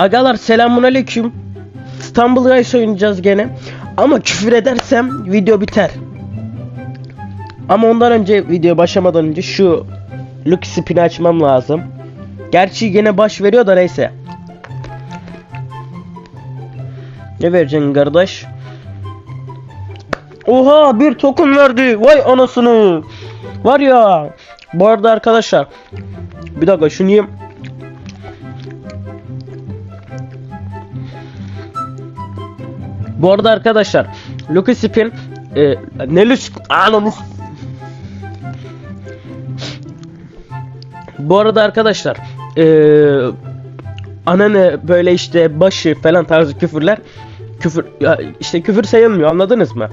Agalar selamun aleyküm. İstanbul Guys oynayacağız gene. Ama küfür edersem video biter. Ama ondan önce video başlamadan önce şu Lucky Spin'i açmam lazım. Gerçi gene baş veriyor da neyse. Ne vereceksin kardeş? Oha bir token verdi. Vay anasını. Var ya. Bu arada arkadaşlar. Bir dakika şunu yiyeyim. Bu arada arkadaşlar Lucky Spin e, ne Lucy Ananı Bu arada arkadaşlar e, ananı böyle işte başı falan tarzı küfürler küfür ya işte küfür sayılmıyor anladınız mı?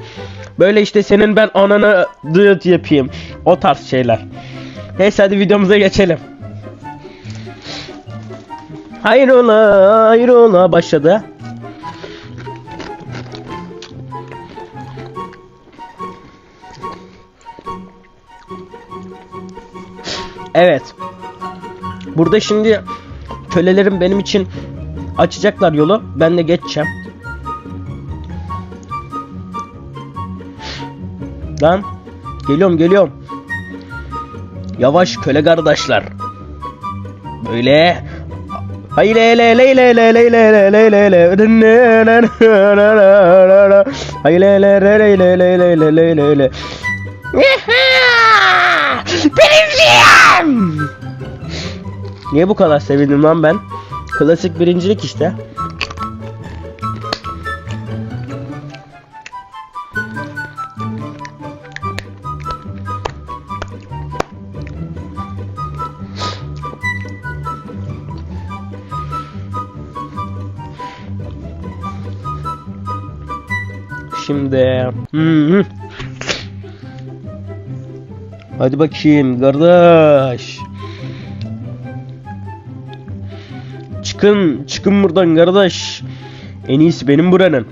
Böyle işte senin ben ananı dıt yapayım o tarz şeyler. Neyse hadi videomuza geçelim. Hayrola hayrola başladı. Evet. Burada şimdi kölelerim benim için açacaklar yolu. Ben de geçeceğim. Lan geliyorum geliyorum. Yavaş köle kardeşler. Böyle Hay le le le le le le le le le le le Hay le le le le le le le le le le le Birinciyim! Niye bu kadar sevindim lan ben? Klasik birincilik işte. Şimdi hı hı. Hadi bakayım kardeş. Çıkın, çıkın buradan kardeş. En iyisi benim buranın.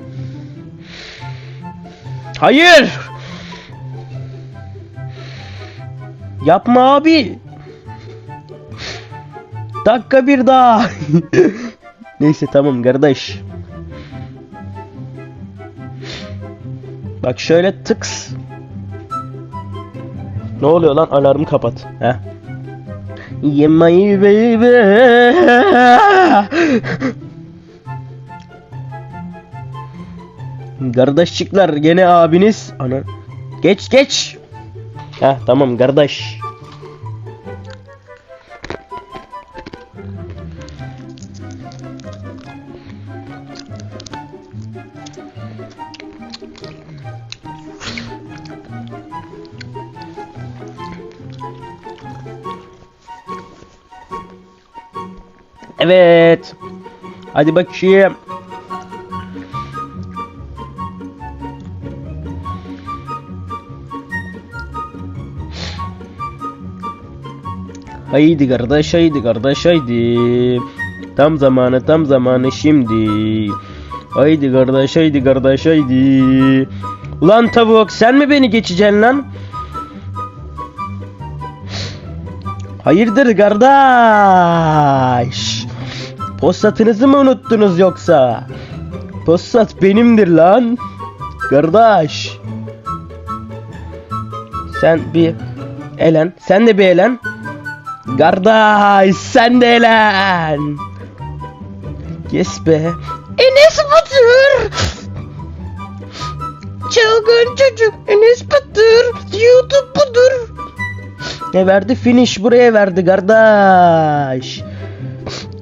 Hayır. Yapma abi. Dakika bir daha. Neyse tamam kardeş. Bak şöyle tıks. Ne oluyor lan? Alarmı kapat. He. Yemeği baby. Kardeşçikler gene abiniz. Ana. Geç geç. Ha tamam kardeş. Evet. Hadi bakayım. Haydi kardeş haydi kardeş haydi. Tam zamanı tam zamanı şimdi. Haydi kardeş haydi kardeş haydi. Ulan tavuk sen mi beni geçeceksin lan? Hayırdır kardeş? Postatınızı mı unuttunuz yoksa? Postat benimdir lan. Kardeş. Sen bir elen. Sen de bir elen. Kardeş sen de elen. Yes be. Enes Batur. Çılgın çocuk Enes Batur. YouTube budur. Ne verdi? Finish buraya verdi kardeş.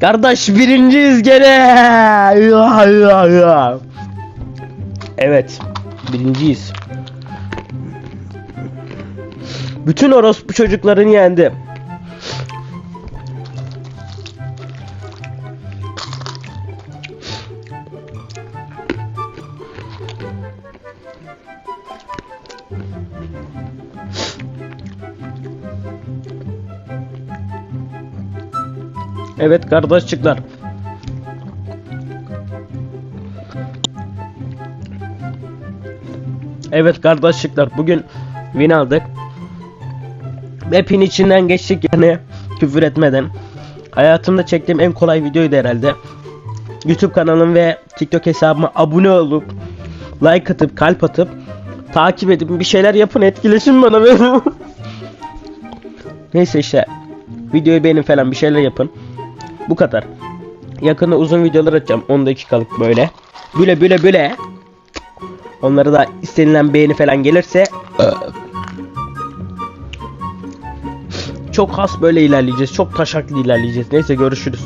Kardeş birinciyiz gene. Evet. Birinciyiz. Bütün orospu çocuklarını yendi. Evet kardeşçikler. Evet kardeşlikler bugün win aldık. Map'in içinden geçtik yani küfür etmeden. Hayatımda çektiğim en kolay videoydu herhalde. YouTube kanalım ve TikTok hesabıma abone olup like atıp kalp atıp takip edip bir şeyler yapın etkileşin bana benim. Neyse işte videoyu beğenin falan bir şeyler yapın. Bu kadar. Yakında uzun videolar atacağım 10 dakikalık böyle. Böyle böyle böyle. Onları da istenilen beğeni falan gelirse çok has böyle ilerleyeceğiz. Çok taşaklı ilerleyeceğiz. Neyse görüşürüz.